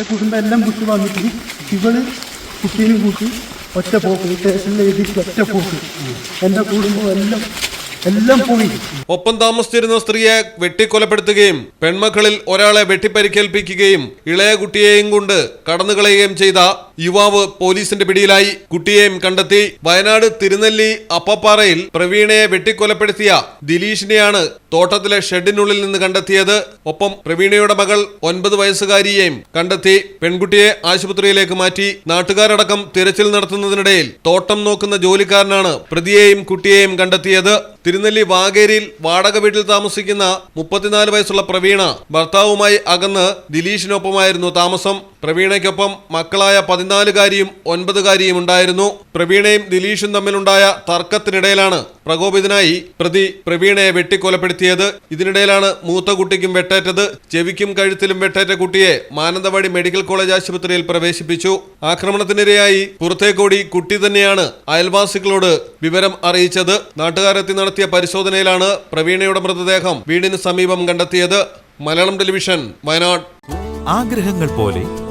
കുടുംബം എല്ലാം കുട്ടി വന്നിട്ട് ഇവൾ കുട്ടീനും കൂട്ടി ഒറ്റ പോക്ക് സ്റ്റേഷനിൽ എഴുതിയിട്ട് ഒറ്റ പോക്ക്. എന്റെ കുടുംബം എല്ലാം എല്ലാം പോയി. ഒപ്പം താമസിച്ചിരുന്ന സ്ത്രീയെ വെട്ടിക്കൊലപ്പെടുത്തുകയും പെൺമക്കളിൽ ഒരാളെ വെട്ടിപ്പരിക്കേൽപ്പിക്കുകയും ഇളയ കുട്ടിയെയും കൊണ്ട് കടന്നുകളയുകയും ചെയ്ത യുവാവ് പോലീസിന്റെ പിടിയിലായി. കുട്ടിയെയും കണ്ടെത്തി. വയനാട് തിരുനെല്ലി അപ്പപ്പാറയിൽ പ്രവീണയെ വെട്ടിക്കൊലപ്പെടുത്തിയ ദിലീഷിനെയാണ് തോട്ടത്തിലെ ഷെഡിനുള്ളിൽ നിന്ന് കണ്ടെത്തിയത്. ഒപ്പം പ്രവീണയുടെ മകൾ ഒൻപത് വയസ്സുകാരിയെയും കണ്ടെത്തി. പെൺകുട്ടിയെ ആശുപത്രിയിലേക്ക് മാറ്റി. നാട്ടുകാരടക്കം തിരച്ചിൽ നടത്തുന്നതിനിടയിൽ തോട്ടം നോക്കുന്ന ജോലിക്കാരനാണ് പ്രതിയെയും കുട്ടിയെയും കണ്ടെത്തിയത്. തിരുനെല്ലി വാഗേരിയിൽ വാടക വീട്ടിൽ താമസിക്കുന്ന മുപ്പത്തിനാല് വയസ്സുള്ള പ്രവീണ ഭർത്താവുമായി അകന്ന് ദിലീഷിനൊപ്പമായിരുന്നു താമസം. പ്രവീണയ്ക്കൊപ്പം മക്കളായ പതിനാലുകാരിയും ഒൻപതുകാരിയും ഉണ്ടായിരുന്നു. പ്രവീണയും ദിലീഷും തമ്മിലുണ്ടായ തർക്കത്തിനിടയിലാണ് പ്രകോപിതനായി പ്രതി പ്രവീണയെ വെട്ടിക്കൊലപ്പെടുത്തിയത്. ഇതിനിടയിലാണ് മൂത്ത കുട്ടിക്കും വെട്ടേറ്റത്. ചെവിക്കും കഴുത്തിലും വെട്ടേറ്റ കുട്ടിയെ മാനന്തവാടി മെഡിക്കൽ കോളേജ് ആശുപത്രിയിൽ പ്രവേശിപ്പിച്ചു. ആക്രമണത്തിനിരയായി പുറത്തേക്കോടി കുട്ടി തന്നെയാണ് അയൽവാസികളോട് വിവരം അറിയിച്ചത്. നാട്ടുകാരെത്തി നടത്തിയ പരിശോധനയിലാണ് പ്രവീണയുടെ മൃതദേഹം വീടിന് സമീപം കണ്ടെത്തിയത്. മലയാളം ടെലിവിഷൻ വയനാട്. ആഗ്രഹങ്ങൾ പോലെ